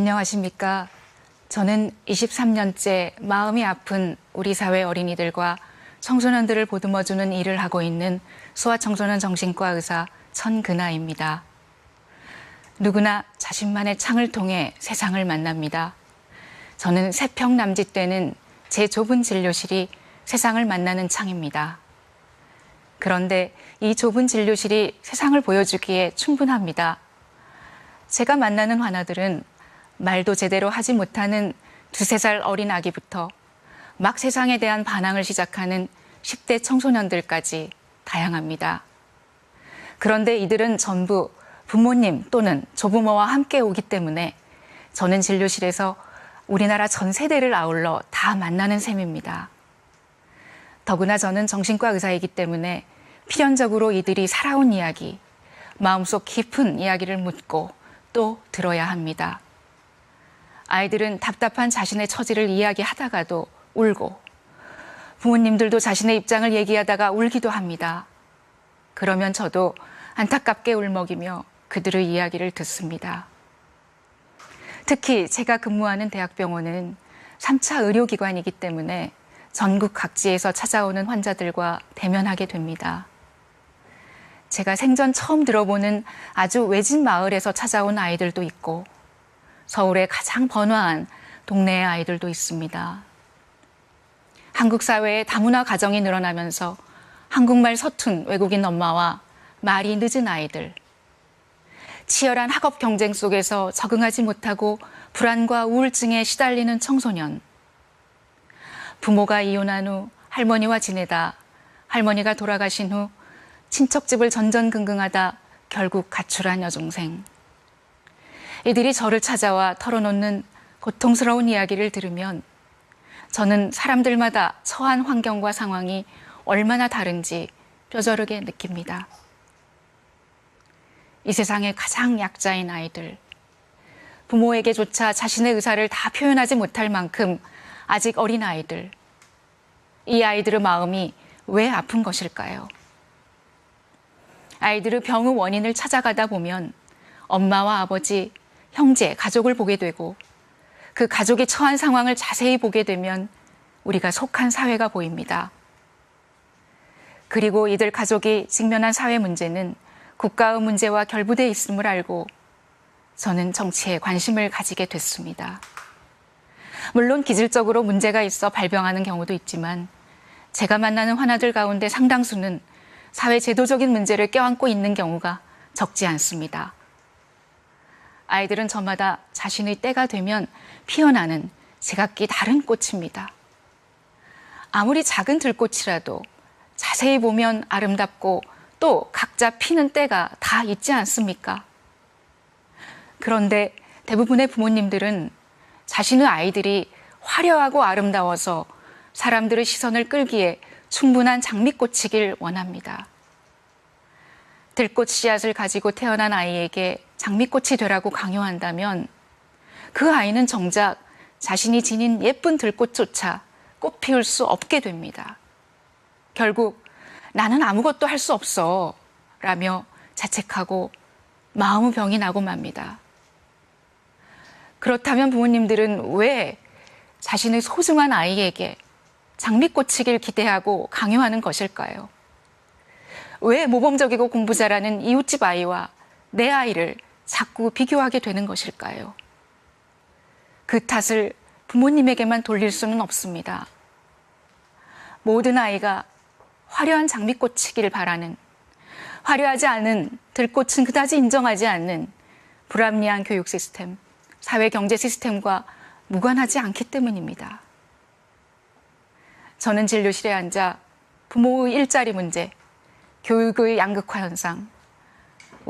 안녕하십니까. 저는 23년째 마음이 아픈 우리 사회 어린이들과 청소년들을 보듬어주는 일을 하고 있는 소아청소년 정신과 의사 천근아입니다. 누구나 자신만의 창을 통해 세상을 만납니다. 저는 세평 남짓 되는 제 좁은 진료실이 세상을 만나는 창입니다. 그런데 이 좁은 진료실이 세상을 보여주기에 충분합니다. 제가 만나는 환아들은 말도 제대로 하지 못하는 두세 살 어린 아기부터 막 세상에 대한 반항을 시작하는 10대 청소년들까지 다양합니다. 그런데 이들은 전부 부모님 또는 조부모와 함께 오기 때문에 저는 진료실에서 우리나라 전 세대를 아울러 다 만나는 셈입니다. 더구나 저는 정신과 의사이기 때문에 필연적으로 이들이 살아온 이야기, 마음속 깊은 이야기를 묻고 또 들어야 합니다. 아이들은 답답한 자신의 처지를 이야기하다가도 울고 부모님들도 자신의 입장을 얘기하다가 울기도 합니다. 그러면 저도 안타깝게 울먹이며 그들의 이야기를 듣습니다. 특히 제가 근무하는 대학병원은 3차 의료기관이기 때문에 전국 각지에서 찾아오는 환자들과 대면하게 됩니다. 제가 생전 처음 들어보는 아주 외진 마을에서 찾아온 아이들도 있고 서울의 가장 번화한 동네의 아이들도 있습니다. 한국 사회에 다문화 가정이 늘어나면서 한국말 서툰 외국인 엄마와 말이 늦은 아이들, 치열한 학업 경쟁 속에서 적응하지 못하고 불안과 우울증에 시달리는 청소년, 부모가 이혼한 후 할머니와 지내다 할머니가 돌아가신 후 친척집을 전전긍긍하다 결국 가출한 여동생. 이들이 저를 찾아와 털어놓는 고통스러운 이야기를 들으면 저는 사람들마다 처한 환경과 상황이 얼마나 다른지 뼈저르게 느낍니다. 이 세상의 가장 약자인 아이들. 부모에게조차 자신의 의사를 다 표현하지 못할 만큼 아직 어린 아이들. 이 아이들의 마음이 왜 아픈 것일까요? 아이들의 병의 원인을 찾아가다 보면 엄마와 아버지, 형제, 가족을 보게 되고 그 가족이 처한 상황을 자세히 보게 되면 우리가 속한 사회가 보입니다. 그리고 이들 가족이 직면한 사회 문제는 국가의 문제와 결부돼 있음을 알고 저는 정치에 관심을 가지게 됐습니다. 물론 기질적으로 문제가 있어 발병하는 경우도 있지만 제가 만나는 환아들 가운데 상당수는 사회 제도적인 문제를 껴안고 있는 경우가 적지 않습니다. 아이들은 저마다 자신의 때가 되면 피어나는 제각기 다른 꽃입니다. 아무리 작은 들꽃이라도 자세히 보면 아름답고 또 각자 피는 때가 다 있지 않습니까? 그런데 대부분의 부모님들은 자신의 아이들이 화려하고 아름다워서 사람들의 시선을 끌기에 충분한 장미꽃이길 원합니다. 들꽃 씨앗을 가지고 태어난 아이에게 장미꽃이 되라고 강요한다면 그 아이는 정작 자신이 지닌 예쁜 들꽃조차 꽃 피울 수 없게 됩니다. 결국 나는 아무것도 할 수 없어 라며 자책하고 마음의 병이 나고 맙니다. 그렇다면 부모님들은 왜 자신의 소중한 아이에게 장미꽃이길 기대하고 강요하는 것일까요? 왜 모범적이고 공부 잘하는 이웃집 아이와 내 아이를 자꾸 비교하게 되는 것일까요? 그 탓을 부모님에게만 돌릴 수는 없습니다. 모든 아이가 화려한 장미꽃이길 바라는 화려하지 않은 들꽃은 그다지 인정하지 않는 불합리한 교육 시스템, 사회 경제 시스템과 무관하지 않기 때문입니다. 저는 진료실에 앉아 부모의 일자리 문제, 교육의 양극화 현상,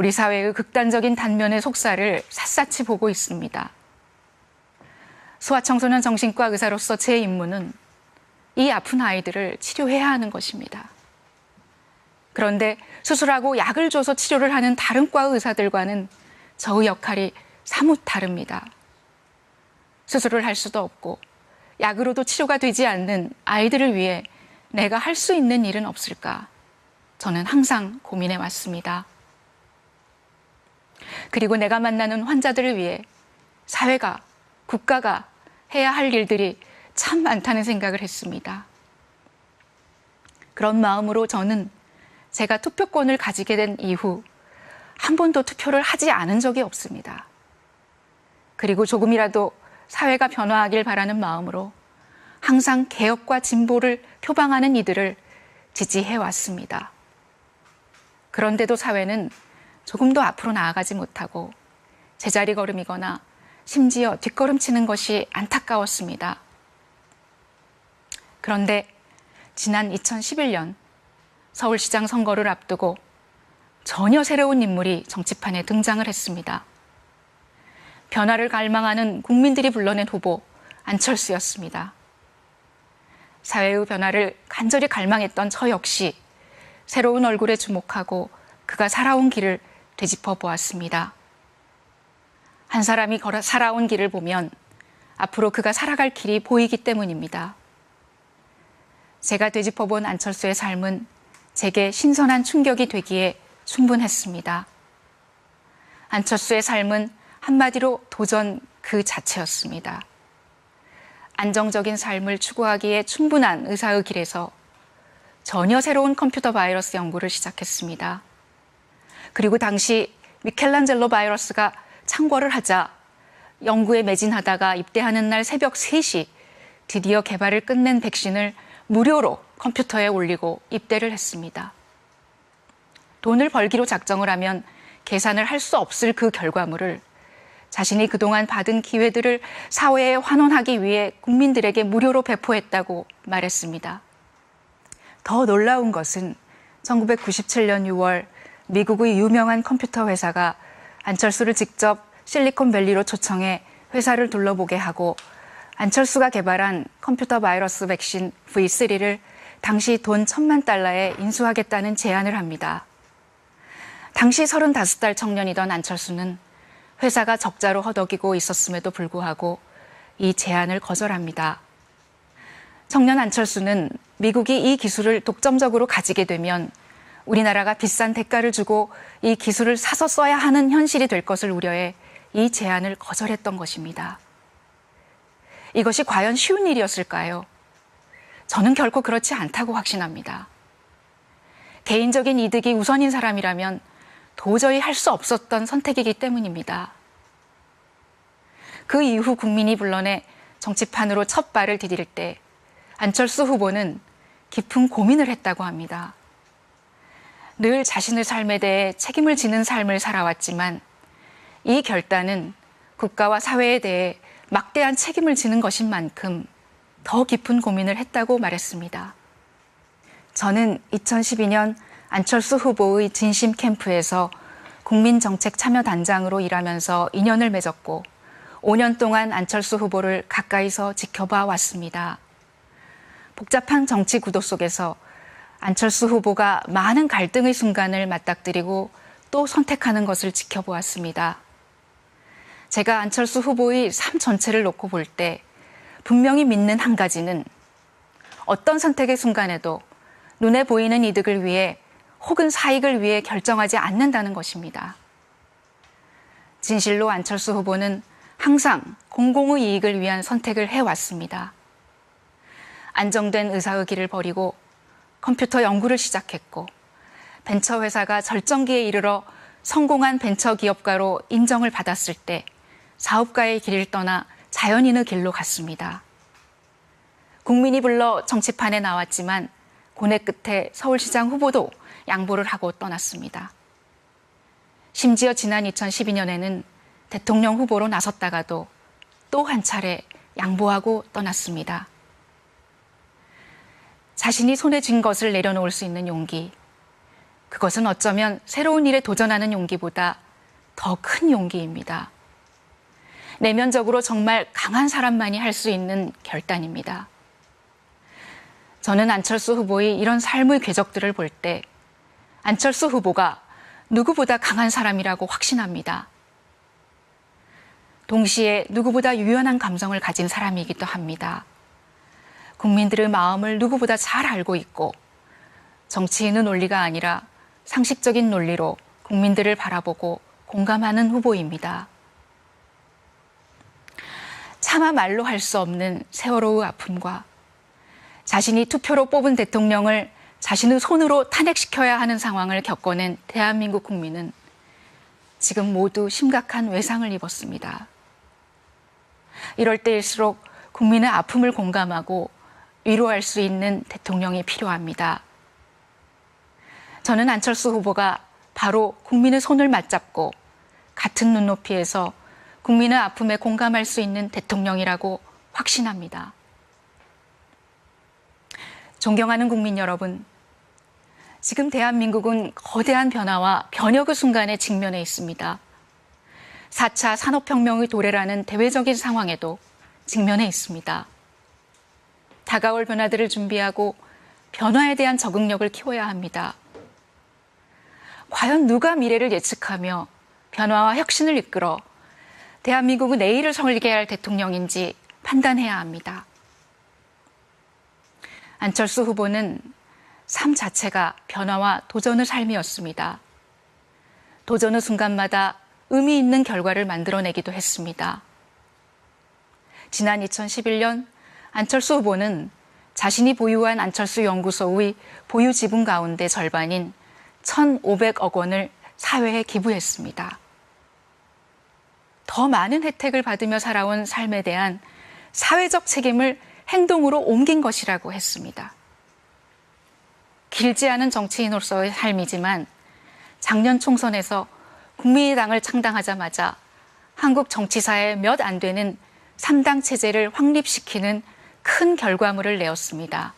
우리 사회의 극단적인 단면의 속살을 샅샅이 보고 있습니다. 소아청소년 정신과 의사로서 제 임무는 이 아픈 아이들을 치료해야 하는 것입니다. 그런데 수술하고 약을 줘서 치료를 하는 다른 과의 의사들과는 저의 역할이 사뭇 다릅니다. 수술을 할 수도 없고 약으로도 치료가 되지 않는 아이들을 위해 내가 할 수 있는 일은 없을까? 저는 항상 고민해 왔습니다. 그리고 내가 만나는 환자들을 위해 사회가, 국가가 해야 할 일들이 참 많다는 생각을 했습니다. 그런 마음으로 저는 제가 투표권을 가지게 된 이후 한 번도 투표를 하지 않은 적이 없습니다. 그리고 조금이라도 사회가 변화하길 바라는 마음으로 항상 개혁과 진보를 표방하는 이들을 지지해 왔습니다. 그런데도 사회는 조금도 앞으로 나아가지 못하고 제자리 걸음이거나 심지어 뒷걸음치는 것이 안타까웠습니다. 그런데 지난 2011년 서울시장 선거를 앞두고 전혀 새로운 인물이 정치판에 등장을 했습니다. 변화를 갈망하는 국민들이 불러낸 후보 안철수였습니다. 사회의 변화를 간절히 갈망했던 저 역시 새로운 얼굴에 주목하고 그가 살아온 길을 되짚어 보았습니다. 한 사람이 걸어 살아온 길을 보면 앞으로 그가 살아갈 길이 보이기 때문입니다. 제가 되짚어 본 안철수의 삶은 제게 신선한 충격이 되기에 충분했습니다. 안철수의 삶은 한마디로 도전 그 자체였습니다. 안정적인 삶을 추구하기에 충분한 의사의 길에서 전혀 새로운 컴퓨터 바이러스 연구를 시작했습니다. 그리고 당시 미켈란젤로 바이러스가 창궐을 하자 연구에 매진하다가 입대하는 날 새벽 3시 드디어 개발을 끝낸 백신을 무료로 컴퓨터에 올리고 입대를 했습니다. 돈을 벌기로 작정을 하면 계산을 할 수 없을 그 결과물을 자신이 그동안 받은 기회들을 사회에 환원하기 위해 국민들에게 무료로 배포했다고 말했습니다. 더 놀라운 것은 1997년 6월 미국의 유명한 컴퓨터 회사가 안철수를 직접 실리콘밸리로 초청해 회사를 둘러보게 하고 안철수가 개발한 컴퓨터 바이러스 백신 V3를 당시 돈 천만 달러에 인수하겠다는 제안을 합니다. 당시 35살 청년이던 안철수는 회사가 적자로 허덕이고 있었음에도 불구하고 이 제안을 거절합니다. 청년 안철수는 미국이 이 기술을 독점적으로 가지게 되면 우리나라가 비싼 대가를 주고 이 기술을 사서 써야 하는 현실이 될 것을 우려해 이 제안을 거절했던 것입니다. 이것이 과연 쉬운 일이었을까요? 저는 결코 그렇지 않다고 확신합니다. 개인적인 이득이 우선인 사람이라면 도저히 할 수 없었던 선택이기 때문입니다. 그 이후 국민이 불러내 정치판으로 첫 발을 디딜 때 안철수 후보는 깊은 고민을 했다고 합니다. 늘 자신의 삶에 대해 책임을 지는 삶을 살아왔지만 이 결단은 국가와 사회에 대해 막대한 책임을 지는 것인 만큼 더 깊은 고민을 했다고 말했습니다. 저는 2012년 안철수 후보의 진심 캠프에서 국민정책참여단장으로 일하면서 인연을 맺었고 5년 동안 안철수 후보를 가까이서 지켜봐 왔습니다. 복잡한 정치 구도 속에서 안철수 후보가 많은 갈등의 순간을 맞닥뜨리고 또 선택하는 것을 지켜보았습니다. 제가 안철수 후보의 삶 전체를 놓고 볼 때 분명히 믿는 한 가지는 어떤 선택의 순간에도 눈에 보이는 이득을 위해 혹은 사익을 위해 결정하지 않는다는 것입니다. 진실로 안철수 후보는 항상 공공의 이익을 위한 선택을 해왔습니다. 안정된 의사의 길을 버리고 컴퓨터 연구를 시작했고 벤처 회사가 절정기에 이르러 성공한 벤처 기업가로 인정을 받았을 때 사업가의 길을 떠나 자연인의 길로 갔습니다. 국민이 불러 정치판에 나왔지만 고뇌 끝에 서울시장 후보도 양보를 하고 떠났습니다. 심지어 지난 2012년에는 대통령 후보로 나섰다가도 또 한 차례 양보하고 떠났습니다. 자신이 손에 쥔 것을 내려놓을 수 있는 용기. 그것은 어쩌면 새로운 일에 도전하는 용기보다 더 큰 용기입니다. 내면적으로 정말 강한 사람만이 할 수 있는 결단입니다. 저는 안철수 후보의 이런 삶의 궤적들을 볼 때 안철수 후보가 누구보다 강한 사람이라고 확신합니다. 동시에 누구보다 유연한 감성을 가진 사람이기도 합니다. 국민들의 마음을 누구보다 잘 알고 있고 정치인의 논리가 아니라 상식적인 논리로 국민들을 바라보고 공감하는 후보입니다. 차마 말로 할 수 없는 세월호의 아픔과 자신이 투표로 뽑은 대통령을 자신의 손으로 탄핵시켜야 하는 상황을 겪어낸 대한민국 국민은 지금 모두 심각한 외상을 입었습니다. 이럴 때일수록 국민의 아픔을 공감하고 위로할 수 있는 대통령이 필요합니다. 저는 안철수 후보가 바로 국민의 손을 맞잡고 같은 눈높이에서 국민의 아픔에 공감할 수 있는 대통령이라고 확신합니다. 존경하는 국민 여러분, 지금 대한민국은 거대한 변화와 변혁의 순간에 직면해 있습니다. 4차 산업혁명의 도래라는 대외적인 상황에도 직면해 있습니다. 다가올 변화들을 준비하고 변화에 대한 적응력을 키워야 합니다. 과연 누가 미래를 예측하며 변화와 혁신을 이끌어 대한민국의 내일을 설계할 대통령인지 판단해야 합니다. 안철수 후보는 삶 자체가 변화와 도전의 삶이었습니다. 도전의 순간마다 의미 있는 결과를 만들어내기도 했습니다. 지난 2011년 안철수 후보는 자신이 보유한 안철수 연구소의 보유 지분 가운데 절반인 1,500억 원을 사회에 기부했습니다. 더 많은 혜택을 받으며 살아온 삶에 대한 사회적 책임을 행동으로 옮긴 것이라고 했습니다. 길지 않은 정치인으로서의 삶이지만 작년 총선에서 국민의당을 창당하자마자 한국 정치사에 몇 안 되는 3당 체제를 확립시키는 큰 결과물을 내었습니다.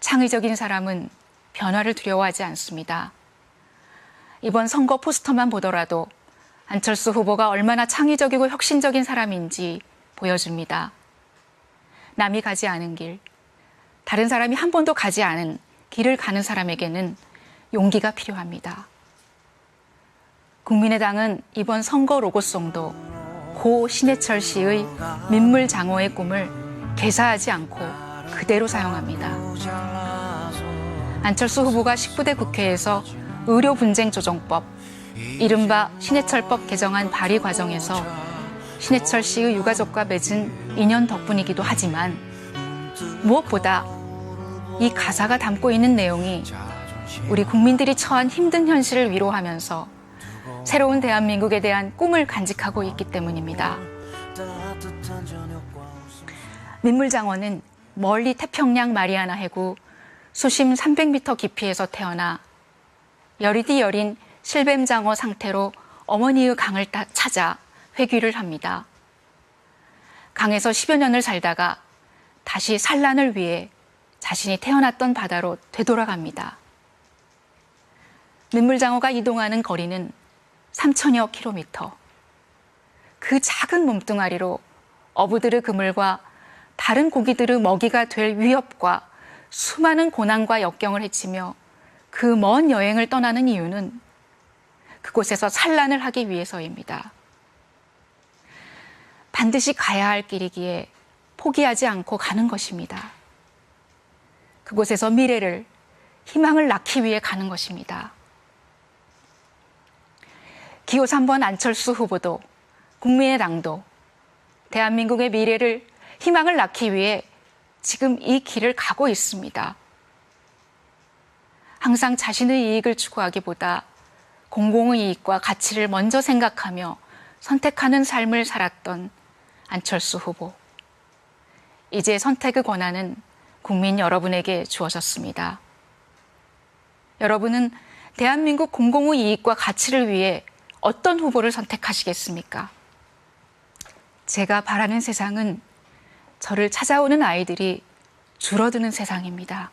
창의적인 사람은 변화를 두려워하지 않습니다. 이번 선거 포스터만 보더라도 안철수 후보가 얼마나 창의적이고 혁신적인 사람인지 보여줍니다. 남이 가지 않은 길, 다른 사람이 한 번도 가지 않은 길을 가는 사람에게는 용기가 필요합니다. 국민의당은 이번 선거 로고송도 고 신해철 씨의 민물 장어의 꿈을 개사하지 않고 그대로 사용합니다. 안철수 후보가 19대 국회에서 의료 분쟁 조정법, 이른바 신해철법 개정안 발의 과정에서 신해철 씨의 유가족과 맺은 인연 덕분이기도 하지만 무엇보다 이 가사가 담고 있는 내용이 우리 국민들이 처한 힘든 현실을 위로하면서 새로운 대한민국에 대한 꿈을 간직하고 있기 때문입니다. 민물장어는 멀리 태평양 마리아나 해구 수심 300m 깊이에서 태어나 여리디 여린 실뱀장어 상태로 어머니의 강을 찾아 회귀를 합니다. 강에서 10여 년을 살다가 다시 산란을 위해 자신이 태어났던 바다로 되돌아갑니다. 민물장어가 이동하는 거리는 3천여 킬로미터. 그 작은 몸뚱아리로 어부들의 그물과 다른 고기들의 먹이가 될 위협과 수많은 고난과 역경을 헤치며 그 먼 여행을 떠나는 이유는 그곳에서 산란을 하기 위해서입니다. 반드시 가야 할 길이기에 포기하지 않고 가는 것입니다. 그곳에서 미래를, 희망을 낳기 위해 가는 것입니다. 기호 3번 안철수 후보도 국민의당도 대한민국의 미래를 희망을 낳기 위해 지금 이 길을 가고 있습니다. 항상 자신의 이익을 추구하기보다 공공의 이익과 가치를 먼저 생각하며 선택하는 삶을 살았던 안철수 후보. 이제 선택의 권한은 국민 여러분에게 주어졌습니다. 여러분은 대한민국 공공의 이익과 가치를 위해 어떤 후보를 선택하시겠습니까? 제가 바라는 세상은 저를 찾아오는 아이들이 줄어드는 세상입니다.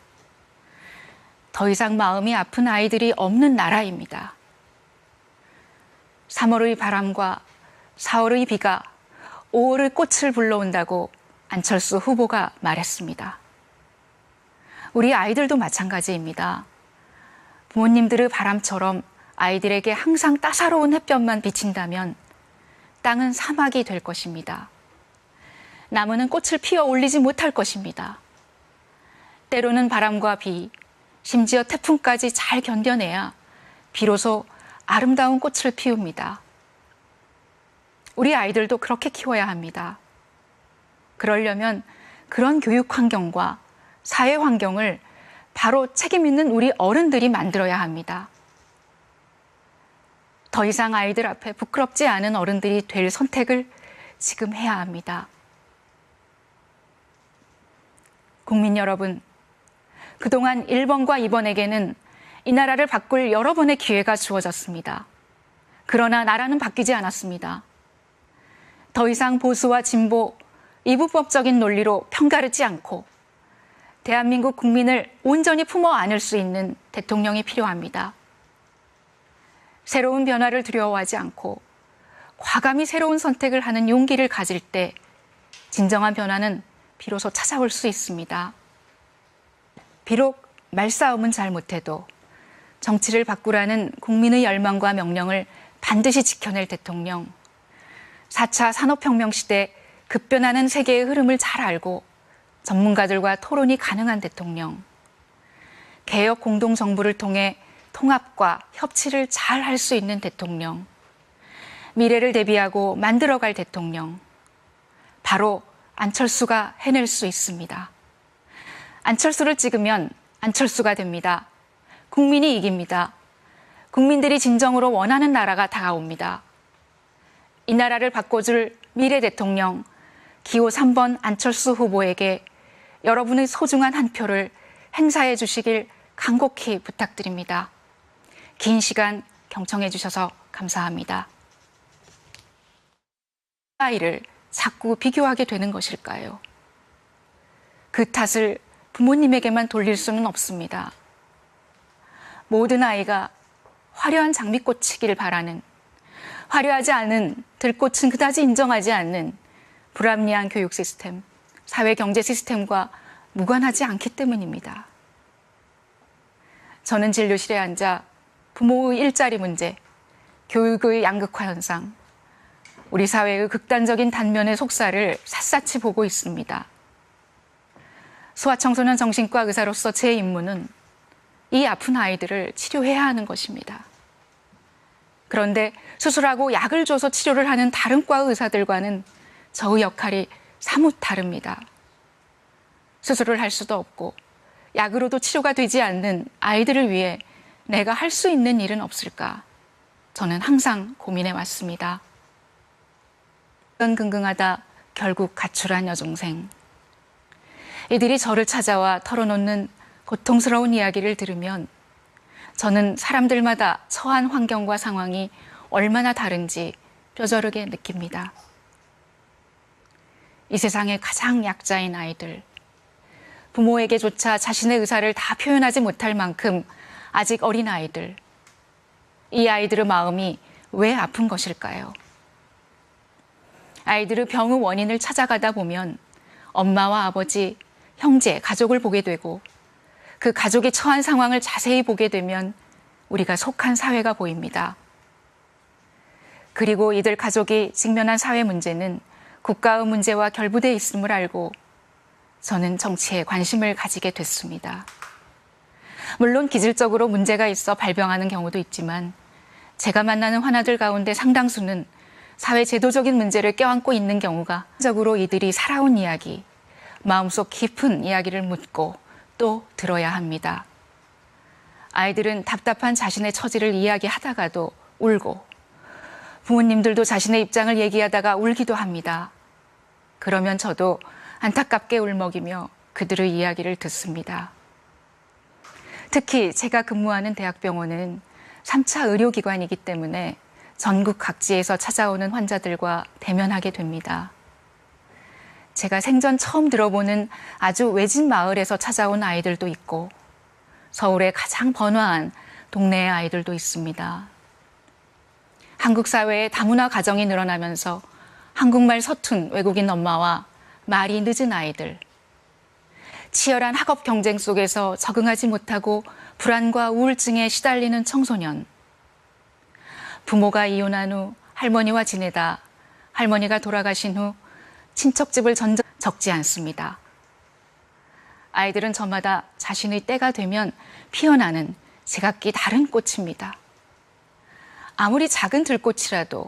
더 이상 마음이 아픈 아이들이 없는 나라입니다. 3월의 바람과 4월의 비가 5월의 꽃을 불러온다고 안철수 후보가 말했습니다. 우리 아이들도 마찬가지입니다. 부모님들의 바람처럼 아이들에게 항상 따사로운 햇볕만 비친다면 땅은 사막이 될 것입니다. 나무는 꽃을 피워 올리지 못할 것입니다. 때로는 바람과 비, 심지어 태풍까지 잘 견뎌내야 비로소 아름다운 꽃을 피웁니다. 우리 아이들도 그렇게 키워야 합니다. 그러려면 그런 교육 환경과 사회 환경을 바로 책임 있는 우리 어른들이 만들어야 합니다. 더 이상 아이들 앞에 부끄럽지 않은 어른들이 될 선택을 지금 해야 합니다. 국민 여러분, 그동안 1번과 2번에게는 이 나라를 바꿀 여러 번의 기회가 주어졌습니다. 그러나 나라는 바뀌지 않았습니다. 더 이상 보수와 진보, 이부법적인 논리로 편가르지 않고 대한민국 국민을 온전히 품어 안을 수 있는 대통령이 필요합니다. 새로운 변화를 두려워하지 않고 과감히 새로운 선택을 하는 용기를 가질 때 진정한 변화는 비로소 찾아올 수 있습니다. 비록 말싸움은 잘 못해도 정치를 바꾸라는 국민의 열망과 명령을 반드시 지켜낼 대통령. 4차 산업혁명 시대 급변하는 세계의 흐름을 잘 알고 전문가들과 토론이 가능한 대통령. 개혁 공동정부를 통해 통합과 협치를 잘 할 수 있는 대통령. 미래를 대비하고 만들어갈 대통령. 바로 안철수가 해낼 수 있습니다. 안철수를 찍으면 안철수가 됩니다. 국민이 이깁니다. 국민들이 진정으로 원하는 나라가 다가옵니다. 이 나라를 바꿔줄 미래 대통령 기호 3번 안철수 후보에게 여러분의 소중한 한 표를 행사해 주시길 간곡히 부탁드립니다. 긴 시간 경청해 주셔서 감사합니다. 아이를 자꾸 비교하게 되는 것일까요? 그 탓을 부모님에게만 돌릴 수는 없습니다. 모든 아이가 화려한 장미꽃이길 바라는 화려하지 않은 들꽃은 그다지 인정하지 않는 불합리한 교육 시스템, 사회 경제 시스템과 무관하지 않기 때문입니다. 저는 진료실에 앉아 부모의 일자리 문제, 교육의 양극화 현상, 우리 사회의 극단적인 단면의 속살을 샅샅이 보고 있습니다. 소아청소년 정신과 의사로서 제 임무는 이 아픈 아이들을 치료해야 하는 것입니다. 그런데 수술하고 약을 줘서 치료를 하는 다른 과 의사들과는 저의 역할이 사뭇 다릅니다. 수술을 할 수도 없고 약으로도 치료가 되지 않는 아이들을 위해 내가 할 수 있는 일은 없을까? 저는 항상 고민해 왔습니다. 긍긍하다 결국 가출한 여동생. 이들이 저를 찾아와 털어놓는 고통스러운 이야기를 들으면 저는 사람들마다 처한 환경과 상황이 얼마나 다른지 뼈저르게 느낍니다. 이 세상의 가장 약자인 아이들. 부모에게조차 자신의 의사를 다 표현하지 못할 만큼 아직 어린 아이들. 이 아이들의 마음이 왜 아픈 것일까요? 아이들의 병의 원인을 찾아가다 보면 엄마와 아버지, 형제, 가족을 보게 되고 그 가족이 처한 상황을 자세히 보게 되면 우리가 속한 사회가 보입니다. 그리고 이들 가족이 직면한 사회 문제는 국가의 문제와 결부되어 있음을 알고 저는 정치에 관심을 가지게 됐습니다. 물론 기질적으로 문제가 있어 발병하는 경우도 있지만 제가 만나는 환아들 가운데 상당수는 사회 제도적인 문제를 껴안고 있는 경우가 적으로 이들이 살아온 이야기, 마음속 깊은 이야기를 묻고 또 들어야 합니다. 아이들은 답답한 자신의 처지를 이야기하다가도 울고 부모님들도 자신의 입장을 얘기하다가 울기도 합니다. 그러면 저도 안타깝게 울먹이며 그들의 이야기를 듣습니다. 특히 제가 근무하는 대학병원은 3차 의료기관이기 때문에 전국 각지에서 찾아오는 환자들과 대면하게 됩니다. 제가 생전 처음 들어보는 아주 외진 마을에서 찾아온 아이들도 있고 서울의 가장 번화한 동네의 아이들도 있습니다. 한국 사회에 다문화 가정이 늘어나면서 한국말 서툰 외국인 엄마와 말이 늦은 아이들, 치열한 학업 경쟁 속에서 적응하지 못하고 불안과 우울증에 시달리는 청소년, 부모가 이혼한 후 할머니와 지내다 할머니가 돌아가신 후 친척집을 전적 적지 않습니다. 아이들은 저마다 자신의 때가 되면 피어나는 제각기 다른 꽃입니다. 아무리 작은 들꽃이라도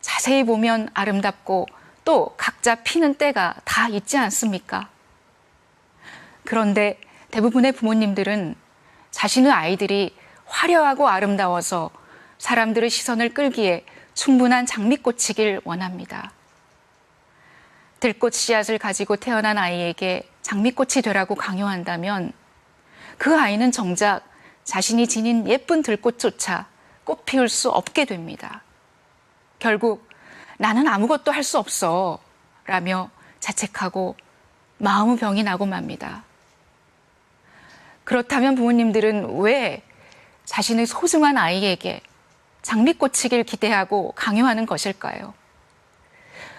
자세히 보면 아름답고 또 각자 피는 때가 다 있지 않습니까? 그런데 대부분의 부모님들은 자신의 아이들이 화려하고 아름다워서 사람들의 시선을 끌기에 충분한 장미꽃이길 원합니다. 들꽃 씨앗을 가지고 태어난 아이에게 장미꽃이 되라고 강요한다면 그 아이는 정작 자신이 지닌 예쁜 들꽃조차 꽃 피울 수 없게 됩니다. 결국 나는 아무것도 할 수 없어 라며 자책하고 마음의 병이 나고 맙니다. 그렇다면 부모님들은 왜 자신의 소중한 아이에게 장미꽃이길 기대하고 강요하는 것일까요?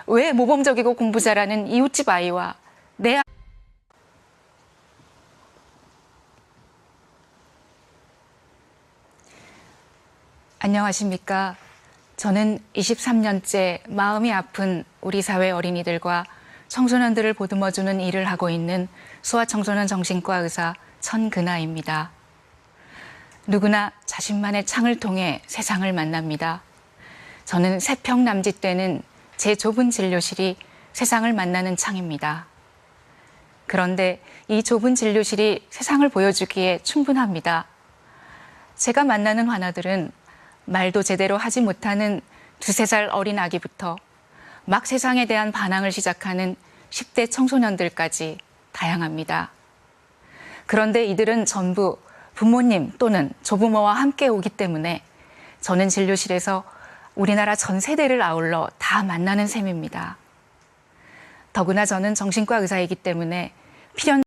왜 모범적이고 공부 잘하는 이웃집 아이와 내 안녕하십니까. 저는 23년째 마음이 아픈 우리 사회 어린이들과 청소년들을 보듬어주는 일을 하고 있는 소아청소년 정신과 의사 천근아입니다. 누구나 자신만의 창을 통해 세상을 만납니다. 저는 세평 남짓 되는 제 좁은 진료실이 세상을 만나는 창입니다. 그런데 이 좁은 진료실이 세상을 보여주기에 충분합니다. 제가 만나는 환아들은 말도 제대로 하지 못하는 두세 살 어린 아기부터 막 세상에 대한 반항을 시작하는 10대 청소년들까지 다양합니다. 그런데 이들은 전부 부모님 또는 조부모와 함께 오기 때문에 저는 진료실에서 우리나라 전 세대를 아울러 다 만나는 셈입니다. 더구나 저는 정신과 의사이기 때문에 필연